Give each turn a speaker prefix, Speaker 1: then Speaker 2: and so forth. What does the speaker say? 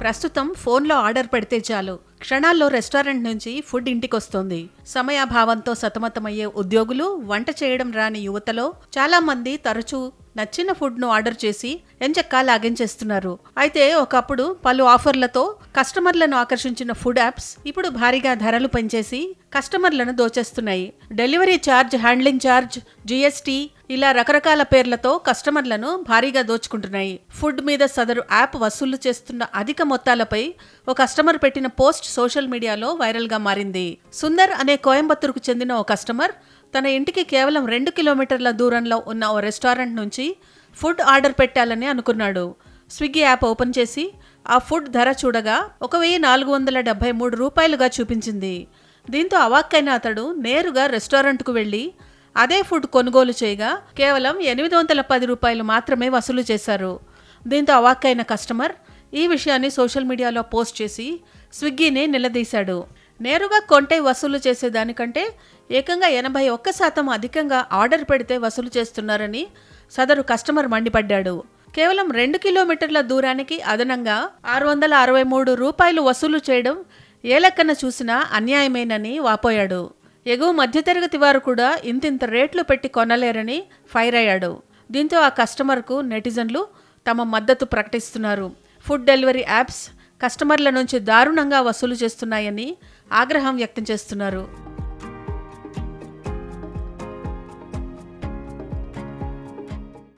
Speaker 1: ప్రస్తుతం ఫోన్లో ఆర్డర్ పెడితే చాలు. క్షణాల్లో రెస్టారెంట్ నుంచి ఫుడ్ ఇంటికొస్తుంది. సమయాభావంతో సతమతమయ్యే ఉద్యోగులు వంట చేయడం రాని యువతలో చాలా మంది తరచూ నచ్చిన ఫుడ్ను ఆర్డర్ చేసి ఎంచక్కా లాగించేస్తున్నారు. అయితే ఒకప్పుడు పలు ఆఫర్లతో కస్టమర్లను ఆకర్షించిన ఫుడ్ యాప్స్ ఇప్పుడు భారీగా ధరలు పెంచేసి కస్టమర్లను దోచేస్తున్నాయి. Delivery charge handling charge GST ఇలా రకరకాల పేర్లతో కస్టమర్లను భారీగా దోచుకుంటున్నాయి. ఫుడ్ మీద సదరు యాప్ వసూలు చేస్తున్న అధిక మొత్తాలపై ఓ కస్టమర్ పెట్టిన పోస్ట్ సోషల్ మీడియాలో వైరల్గా మారింది. సుందర్ అనే కోయంబత్తూరుకు చెందిన ఓ కస్టమర్ తన ఇంటికి కేవలం రెండు కిలోమీటర్ల దూరంలో ఉన్న ఓ రెస్టారెంట్ నుంచి ఫుడ్ ఆర్డర్ పెట్టాలని అనుకున్నాడు. స్విగ్గీ యాప్ ఓపెన్ చేసి ఆ ఫుడ్ ధర చూడగా ఒక వెయ్యి నాలుగు వందల డెబ్బై మూడు రూపాయలుగా చూపించింది. దీంతో అవాక్కైన అతడు నేరుగా రెస్టారెంట్కు వెళ్ళి అదే ఫుడ్ కొనుగోలు చేయగా కేవలం ఎనిమిది వందల పది రూపాయలు మాత్రమే వసూలు చేశారు. దీంతో అవాక్కైన కస్టమర్ ఈ విషయాన్ని సోషల్ మీడియాలో పోస్ట్ చేసి స్విగ్గీని నిలదీశాడు. నేరుగా కొంటే వసూలు చేసేదానికంటే ఏకంగా ఎనభై ఒక్క శాతం అధికంగా ఆర్డర్ పెడితే వసూలు చేస్తున్నారని సదరు కస్టమర్ మండిపడ్డాడు. కేవలం రెండు కిలోమీటర్ల దూరానికి అదనంగా ఆరు వందల అరవై మూడు రూపాయలు వసూలు చేయడం ఏ లెక్కన చూసినా అన్యాయమేనని వాపోయాడు. ఎగువ మధ్యతరగతి వారు కూడా ఇంతింత రేట్లు పెట్టి కొనలేరని ఫైర్ అయ్యాడు. దీంతో ఆ కస్టమర్కు నెటిజన్లు తమ మద్దతు ప్రకటిస్తున్నారు. ఫుడ్ డెలివరీ యాప్స్ కస్టమర్ల నుంచి దారుణంగా వసూలు చేస్తున్నాయని ఆగ్రహం వ్యక్తం చేస్తున్నారు.